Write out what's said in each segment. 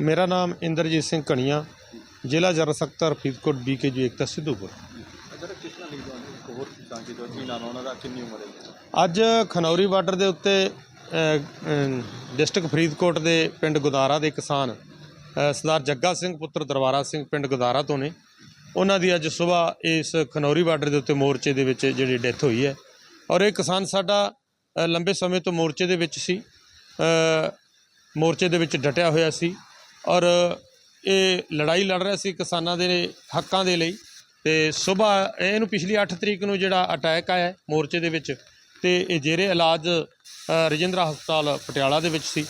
ਮੇਰਾ ਨਾਮ ਇੰਦਰਜੀਤ ਸਿੰਘ ਕਣੀਆ ਜ਼ਿਲ੍ਹਾ ਜਰ ਸਕੱਤਰ ਫਰੀਦਕੋਟ ਬੀਕੇਯੂ ਏਕਤਾ ਸਿੱਧੂਪੁਰ। ਅਜਾ ਖਨੌਰੀ ਬਾਰਡਰ ਦੇ ਉੱਤੇ ਡਿਸਟ੍ਰਿਕਟ ਫਰੀਦਕੋਟ ਦੇ ਪਿੰਡ ਗੁਦਾਰਾ ਦੇ ਕਿਸਾਨ ਸਰਦਾਰ ਜੱਗਾ ਸਿੰਘ ਪੁੱਤਰ ਦਰਬਾਰਾ ਸਿੰਘ ਪਿੰਡ ਗੁਦਾਰਾ ਤੋਂ ਨੇ। ਉਹਨਾਂ ਦੀ ਅੱਜ ਸਵੇਰ ਇਸ ਖਨੌਰੀ ਬਾਰਡਰ ਦੇ ਉੱਤੇ ਮੋਰਚੇ ਦੇ ਵਿੱਚ ਜਿਹੜੀ ਡੈਥ ਹੋਈ ਹੈ। ਔਰ ਇਹ ਕਿਸਾਨ ਸਾਡਾ ਲੰਬੇ ਸਮੇਂ ਤੋਂ ਮੋਰਚੇ ਦੇ ਵਿੱਚ ਸੀ। ਮੋਰਚੇ ਦੇ ਵਿੱਚ ਡਟਿਆ ਹੋਇਆ ਸੀ। ਔਰ ਇਹ ਲੜਾਈ ਲੜ ਰਿਹਾ ਸੀ ਕਿਸਾਨਾਂ ਦੇ ਹੱਕਾਂ ਦੇ ਲਈ ਤੇ ਸਵੇਰ ਇਹਨੂੰ ਪਿਛਲੀ 8 ਤਰੀਕ ਨੂੰ ਜਿਹੜਾ ਅਟੈਕ ਆਇਆ ਮੋਰਚੇ ਦੇ ਵਿੱਚ ਤੇ ਇਹ ਜੇਰੇ ਇਲਾਜ ਰਜਿੰਦਰਾ ਹਸਪਤਾਲ ਪਟਿਆਲਾ ਦੇ ਵਿੱਚ ਸੀ।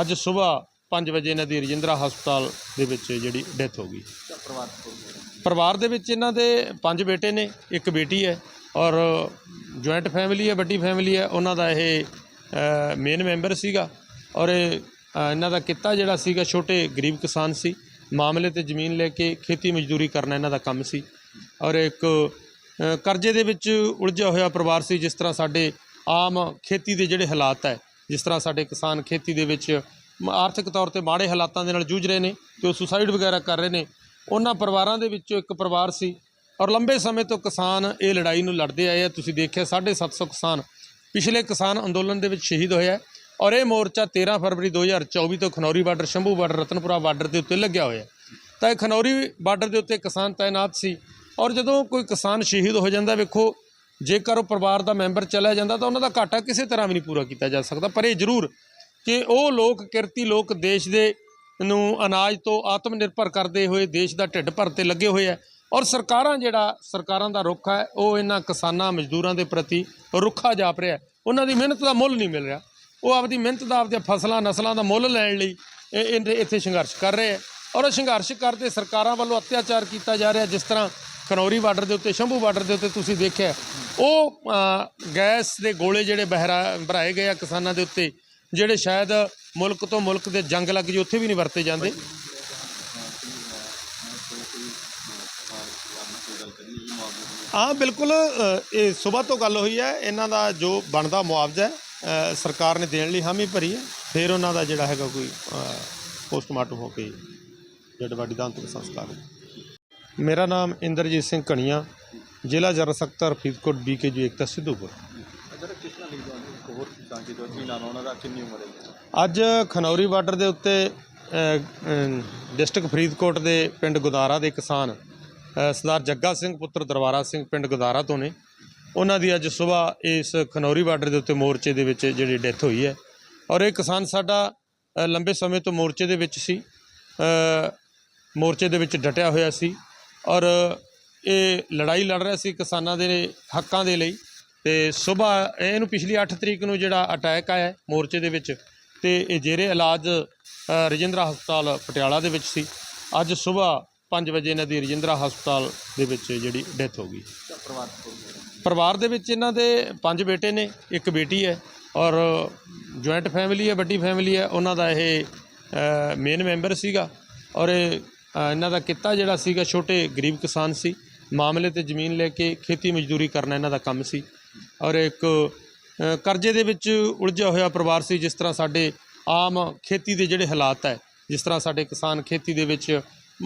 ਅੱਜ ਸਵੇਰ 5 ਵਜੇ ਇਹਨਾਂ ਦੀ ਰਜਿੰਦਰਾ ਹਸਪਤਾਲ ਦੇ ਵਿੱਚ ਜਿਹੜੀ ਡੈਥ ਹੋ ਗਈ। ਪਰਿਵਾਰ ਪਰਿਵਾਰ ਦੇ ਵਿੱਚ ਇਹਨਾਂ ਦੇ ਪੰਜ ਬੇਟੇ ਨੇ ਇੱਕ ਬੇਟੀ ਹੈ ਔਰ ਜੁਆਇੰਟ ਫੈਮਿਲੀ ਹੈ ਵੱਡੀ ਫੈਮਿਲੀ ਹੈ। ਉਹਨਾਂ ਦਾ ਇਹ ਮੇਨ ਮੈਂਬਰ ਸੀਗਾ ਔਰ ਇਹ, ਇਹਨਾਂ ਦਾ ਕਿੱਤਾ ਜਿਹੜਾ ਸੀਗਾ, ਛੋਟੇ ਗਰੀਬ ਕਿਸਾਨ ਸੀ। ਮਾਮਲੇ ਤੇ ਜ਼ਮੀਨ ਲੈ ਕੇ ਖੇਤੀ ਮਜ਼ਦੂਰੀ ਕਰਨਾ ਇਹਨਾਂ ਦਾ ਕੰਮ ਸੀ। ਔਰ ਇੱਕ ਕਰਜ਼ੇ ਦੇ ਵਿੱਚ ਉਲਝਿਆ ਹੋਇਆ ਪਰਿਵਾਰ ਸੀ, ਜਿਸ ਤਰ੍ਹਾਂ ਸਾਡੇ ਆਮ ਖੇਤੀ ਦੇ ਜਿਹੜੇ ਹਾਲਾਤ ਹੈ, ਜਿਸ ਤਰ੍ਹਾਂ ਸਾਡੇ ਕਿਸਾਨ ਖੇਤੀ ਦੇ ਵਿੱਚ ਮ- ਆਰਥਿਕ ਤੌਰ ਤੇ ਮਾੜੇ ਹਾਲਾਤਾਂ ਦੇ ਨਾਲ ਜੂਝ ਰਹੇ ਨੇ ਤੇ ਉਹ ਸੁਸਾਈਡ ਵਗੈਰਾ ਕਰ ਰਹੇ ਨੇ। ਉਹਨਾਂ ਪਰਿਵਾਰਾਂ ਦੇ ਵਿੱਚੋਂ ਇੱਕ ਪਰਿਵਾਰ ਸੀ। ਔਰ ਲੰਬੇ ਸਮੇਂ ਤੋਂ ਕਿਸਾਨ ਇਹ ਲੜਾਈ ਨੂੰ ਲੜਦੇ ਆਏ ਆ। ਤੁਸੀਂ ਦੇਖਿਆ 750 ਕਿਸਾਨ ਪਿਛਲੇ ਕਿਸਾਨ ਅੰਦੋਲਨ ਦੇ ਵਿੱਚ ਸ਼ਹੀਦ ਹੋਇਆ ਔਰ ਇਹ ਮੋਰਚਾ 13 ਫਰਵਰੀ 2024 ਤੋਂ Khanauri border, Shambhu border, Ratanpura border ਦੇ ਉੱਤੇ ਲੱਗਿਆ ਹੋਇਆ ਤਾਂ ਇਹ ਖਨੌਰੀ ਬਾਰਡਰ ਦੇ ਉੱਤੇ ਕਿਸਾਨ ਤਾਇਨਾਤ ਸੀ। ਔਰ ਜਦੋਂ ਕੋਈ ਕਿਸਾਨ ਸ਼ਹੀਦ ਹੋ ਜਾਂਦਾ, ਵੇਖੋ, ਜੇਕਰ ਉਹ ਪਰਿਵਾਰ ਦਾ ਮੈਂਬਰ ਚਲਾ ਜਾਂਦਾ, ਤਾਂ ਉਹਨਾਂ ਦਾ ਘਾਟਾ ਕਿਸੇ ਤਰ੍ਹਾਂ ਵੀ ਨਹੀਂ ਪੂਰਾ ਕੀਤਾ ਜਾ ਸਕਦਾ। ਪਰ ਇਹ ਜ਼ਰੂਰ ਕਿ ਉਹ ਲੋਕ, ਕਿਰਤੀ ਲੋਕ ਦੇਸ਼ ਦੇ ਨੂੰ ਅਨਾਜ ਤੋਂ ਆਤਮ ਨਿਰਭਰ ਕਰਦੇ ਹੋਏ ਦੇਸ਼ ਦਾ ਢਿੱਡ ਭਰ ਤੇ ਲੱਗੇ ਹੋਏ ਆ ਔਰ ਸਰਕਾਰਾਂ ਜਿਹੜਾ, ਸਰਕਾਰਾਂ ਦਾ ਰੁੱਖ ਹੈ, ਉਹ ਇਹਨਾਂ ਕਿਸਾਨਾਂ ਮਜ਼ਦੂਰਾਂ ਦੇ ਪ੍ਰਤੀ ਰੁੱਖਾ ਜਾਪ ਰਿਹਾ ਉਹਨਾਂ ਦੀ ਮਿਹਨਤ ਦਾ ਮੁੱਲ ਨਹੀਂ ਮਿਲ ਰਿਹਾ। ਉਹ ਆਪਦੀ ਮਿਹਨਤ ਦਾ, ਆਪਦੀਆਂ ਫਸਲਾਂ, ਨਸਲਾਂ ਦਾ ਮੁੱਲ ਲੈਣ ਲਈ ਇਹ- ਇੱਥੇ ਸੰਘਰਸ਼ ਕਰ ਰਹੇ ਆ। ਔਰ ਉਹ ਸੰਘਰਸ਼ ਕਰਦੇ ਸਰਕਾਰਾਂ ਵੱਲੋਂ ਅਤਿਆਚਾਰ ਕੀਤਾ ਜਾ ਰਿਹਾ, ਜਿਸ ਤਰ੍ਹਾਂ ਖਨੌਰੀ ਬਾਰਡਰ ਦੇ ਉੱਤੇ, ਸ਼ੰਭੂ ਬਾਰਡਰ ਦੇ ਉੱਤੇ ਤੁਸੀਂ ਦੇਖਿਆ। ਉਹ ਗੈਸ ਦੇ ਗੋਲੇ ਜਿਹੜੇ ਬਹਿਰਾ, ਭਰਾਏ ਗਏ ਆ ਕਿਸਾਨਾਂ ਦੇ ਉੱਤੇ, ਜਿਹੜੇ ਸ਼ਾਇਦ ਮੁਲਕ ਤੋਂ ਮੁਲਕ ਦੇ ਜੰਗ ਲੱਗ ਜੇ, ਉੱਥੇ ਵੀ ਨਹੀਂ ਵਰਤੇ ਜਾਂਦੇ। ਹਾਂ, ਬਿਲਕੁਲ ਇਹ ਸਵੇਰ ਤੋਂ ਗੱਲ ਹੋਈ ਹੈ। ਇਹਨਾਂ ਦਾ ਜੋ ਬਣਦਾ ਮੁਆਵਜ਼ਾ ਹੈ ਸਰਕਾਰ ਨੇ ਦੇਣ ਲਈ ਹਾਮੀ ਭਰੀ ਹੈ। ਫਿਰ ਉਹਨਾਂ ਦਾ ਜਿਹੜਾ ਹੈਗਾ ਕੋਈ ਪੋਸਟਮਾਰਟਮ ਹੋ ਕੇ ਜਦ ਵੱਡੀ ਦਾ ਅੰਤਿਮ ਸੰਸਕਾਰ ਹੋਊ। ਮੇਰਾ ਨਾਮ ਇੰਦਰਜੀਤ ਸਿੰਘ ਕਣੀਆ ਜ਼ਿਲ੍ਹਾ ਜਨਰਲ ਸਕੱਤਰ ਫਰੀਦਕੋਟ ਬੀਕੇਯੂ ਏਕਤਾ ਸਿੱਧੂਪੁਰ। ਅੱਜ ਖਨੌਰੀ ਬਾਰਡਰ ਦੇ ਉੱਤੇ ਡਿਸਟ੍ਰਿਕਟ ਫਰੀਦਕੋਟ ਦੇ ਪਿੰਡ ਗੁਦਾਰਾ ਦੇ ਕਿਸਾਨ ਸਰਦਾਰ ਜੱਗਾ ਸਿੰਘ ਪੁੱਤਰ ਦਰਬਾਰਾ ਸਿੰਘ ਪਿੰਡ ਗਦਾਰਾ ਤੋਂ ਨੇ। ਉਹਨਾਂ ਦੀ ਅੱਜ ਸਵੇਰ ਇਸ ਖਨੌਰੀ ਬਾਰਡਰ ਦੇ ਉੱਤੇ ਮੋਰਚੇ ਦੇ ਵਿੱਚ ਜਿਹੜੀ ਡੈਥ ਹੋਈ ਹੈ। ਔਰ ਇਹ ਕਿਸਾਨ ਸਾਡਾ ਲੰਬੇ ਸਮੇਂ ਤੋਂ ਮੋਰਚੇ ਦੇ ਵਿੱਚ ਸੀ। ਮੋਰਚੇ ਦੇ ਵਿੱਚ ਡਟਿਆ ਹੋਇਆ ਸੀ। ਔਰ ਇਹ ਲੜਾਈ ਲੜ ਰਿਹਾ ਸੀ ਕਿਸਾਨਾਂ ਦੇ ਹੱਕਾਂ ਦੇ ਲਈ। ਤੇ ਸਵੇਰ ਇਹਨੂੰ ਪਿਛਲੀ 8 ਤਰੀਕ ਨੂੰ ਜਿਹੜਾ ਅਟੈਕ ਆਇਆ ਮੋਰਚੇ ਦੇ ਵਿੱਚ, ਤੇ ਇਹ ਜੇਰੇ ਇਲਾਜ ਰਜਿੰਦਰਾ ਹਸਪਤਾਲ ਪਟਿਆਲਾ ਦੇ ਵਿੱਚ ਸੀ। ਅੱਜ ਸਵੇਰ 5 ਵਜੇ ਇਹਨਾਂ ਦੀ ਰਜਿੰਦਰਾ ਹਸਪਤਾਲ ਦੇ ਵਿੱਚ ਜਿਹੜੀ ਡੈਥ ਹੋ ਗਈ। ਪਰਿਵਾਰ ਦੇ ਵਿੱਚ ਇਹਨਾਂ ਦੇ ਪੰਜ ਬੇਟੇ ਨੇ ਇੱਕ ਬੇਟੀ ਹੈ ਔਰ ਜੁਆਇੰਟ ਫੈਮਿਲੀ ਹੈ ਵੱਡੀ ਫੈਮਿਲੀ ਹੈ। ਉਹਨਾਂ ਦਾ ਇਹ ਮੇਨ ਮੈਂਬਰ ਸੀਗਾ ਔਰ ਇਹਨਾਂ ਦਾ ਕਿੱਤਾ ਜਿਹੜਾ ਸੀਗਾ ਛੋਟੇ ਗਰੀਬ ਕਿਸਾਨ ਸੀ। ਮਾਮਲੇ ਤੇ ਜ਼ਮੀਨ ਲੈ ਕੇ ਖੇਤੀ ਮਜ਼ਦੂਰੀ ਕਰਨਾ ਇਹਨਾਂ ਦਾ ਕੰਮ ਸੀ ਔਰ ਇੱਕ ਕਰਜ਼ੇ ਦੇ ਵਿੱਚ ਉਲਝਿਆ ਹੋਇਆ ਪਰਿਵਾਰ ਸੀ। ਜਿਸ ਤਰ੍ਹਾਂ ਸਾਡੇ ਆਮ ਖੇਤੀ ਦੇ ਜਿਹੜੇ ਹਾਲਾਤ ਹੈ ਜਿਸ ਤਰ੍ਹਾਂ ਸਾਡੇ ਕਿਸਾਨ ਖੇਤੀ ਦੇ ਵਿੱਚ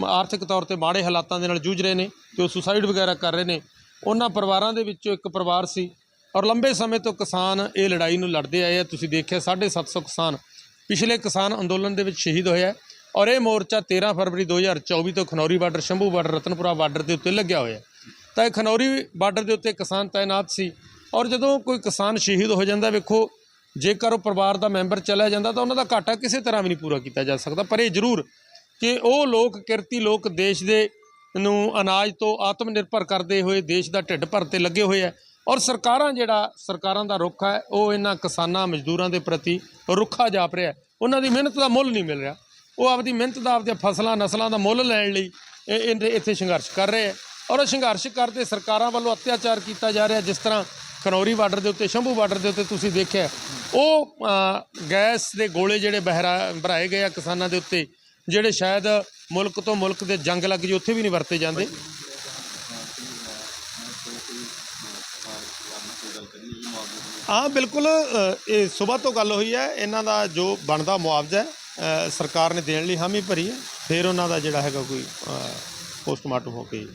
ਆਰਥਿਕ ਤੌਰ ਤੇ ਮਾੜੇ ਹਾਲਾਤਾਂ ਦੇ ਨਾਲ ਜੂਝ ਰਹੇ ਨੇ ਤੇ ਉਹ ਸੁਸਾਈਡ ਵਗੈਰਾ ਕਰ ਰਹੇ ਨੇ। ਉਹਨਾਂ ਪਰਿਵਾਰਾਂ ਦੇ ਵਿੱਚੋਂ ਇੱਕ ਪਰਿਵਾਰ ਸੀ ਔਰ ਲੰਬੇ ਸਮੇਂ ਤੋਂ ਕਿਸਾਨ ਇਹ ਲੜਾਈ ਨੂੰ ਲੜਦੇ ਆਏ ਆ। ਤੁਸੀਂ ਦੇਖਿਆ 750 ਕਿਸਾਨ ਪਿਛਲੇ ਕਿਸਾਨ ਅੰਦੋਲਨ ਦੇ ਵਿੱਚ ਸ਼ਹੀਦ ਹੋਇਆ ਔਰ ਇਹ ਮੋਰਚਾ 13 ਫਰਵਰੀ 2024 ਤੋਂ Khanauri border, Shambhu border, Ratanpura border ਦੇ ਉੱਤੇ ਲੱਗਿਆ ਹੋਇਆ। ਤਾਂ ਇਹ ਖਨੌਰੀ ਬਾਰਡਰ ਦੇ ਉੱਤੇ ਕਿਸਾਨ ਤਾਇਨਾਤ ਸੀ ਔਰ ਜਦੋਂ ਕੋਈ ਕਿਸਾਨ ਸ਼ਹੀਦ ਹੋ ਜਾਂਦਾ, ਵੇਖੋ, ਜੇਕਰ ਉਹ ਪਰਿਵਾਰ ਦਾ ਮੈਂਬਰ ਚਲਾ ਜਾਂਦਾ ਤਾਂ ਉਹਨਾਂ ਦਾ ਘਾਟਾ ਕਿਸੇ ਤਰ੍ਹਾਂ ਵੀ ਨਹੀਂ ਪੂਰਾ ਕੀਤਾ ਜਾ ਸਕਦਾ। ਪਰ ਇਹ ਜ਼ਰੂਰ ਕਿ ਉਹ ਲੋਕ ਕਿਰਤੀ ਲੋਕ ਦੇਸ਼ ਦੇ ਨੂੰ ਅਨਾਜ ਤੋਂ ਆਤਮ ਨਿਰਭਰ ਕਰਦੇ ਹੋਏ ਦੇਸ਼ ਦਾ ਢਿੱਡ ਭਰ ਤੇ ਲੱਗੇ ਹੋਏ ਆ। ਔਰ ਸਰਕਾਰਾਂ ਜਿਹੜਾ, ਸਰਕਾਰਾਂ ਦਾ ਰੁੱਖ ਹੈ, ਉਹ ਇਹਨਾਂ ਕਿਸਾਨਾਂ, ਮਜ਼ਦੂਰਾਂ ਦੇ ਪ੍ਰਤੀ ਰੁੱਖਾ ਜਾਪ ਰਿਹਾ ਉਹਨਾਂ ਦੀ ਮਿਹਨਤ ਦਾ ਮੁੱਲ ਨਹੀਂ ਮਿਲ ਰਿਹਾ। ਉਹ ਆਪਦੀ ਮਿਹਨਤ ਦਾ, ਆਪਦੀਆਂ ਫਸਲਾਂ, ਨਸਲਾਂ ਦਾ ਮੁੱਲ ਲੈਣ ਲਈ ਇਹ- ਇੱਥੇ ਸੰਘਰਸ਼ ਕਰ ਰਹੇ ਆ। ਔਰ ਉਹ ਸੰਘਰਸ਼ ਕਰਦੇ ਸਰਕਾਰਾਂ ਵੱਲੋਂ ਅਤਿਆਚਾਰ ਕੀਤਾ ਜਾ ਰਿਹਾ, ਜਿਸ ਤਰ੍ਹਾਂ ਖਨੌਰੀ ਬਾਰਡਰ ਦੇ ਉੱਤੇ, ਸ਼ੰਭੂ ਬਾਰਡਰ ਦੇ ਉੱਤੇ ਤੁਸੀਂ ਦੇਖਿਆ। ਉਹ ਗੈਸ ਦੇ ਗੋਲੇ ਜਿਹੜੇ ਬਹਿਰਾ, ਭਰਾਏ ਗਏ ਆ ਕਿਸਾਨਾਂ ਦੇ ਉੱਤੇ ਜਿਹੜੇ ਸ਼ਾਇਦ ਮੁਲਕ ਤੋਂ ਮੁਲਕ ਦੇ ਜੰਗ ਲੱਗ ਜੇ, ਉੱਥੇ ਵੀ ਨਹੀਂ ਵਰਤੇ ਜਾਂਦੇ। ਹਾਂ, ਬਿਲਕੁਲ ਇਹ ਸਵੇਰ ਤੋਂ ਗੱਲ ਹੋਈ ਹੈ। ਇਹਨਾਂ ਦਾ ਜੋ ਬਣਦਾ ਮੁਆਵਜ਼ਾ ਸਰਕਾਰ ਨੇ ਦੇਣ ਲਈ ਹਾਮੀ ਭਰੀ ਹੈ। ਫਿਰ ਉਹਨਾਂ ਦਾ ਜਿਹੜਾ ਹੈਗਾ ਕੋਈ ਪੋਸਟਮਾਰਟਮ ਹੋ ਕੇ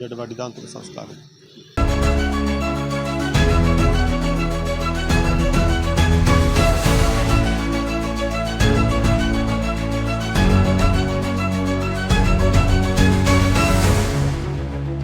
ਜੱਡ ਬਾਡੀ ਦਾ ਅੰਤਿਮ ਸੰਸਕਾਰ ਹੋਊ।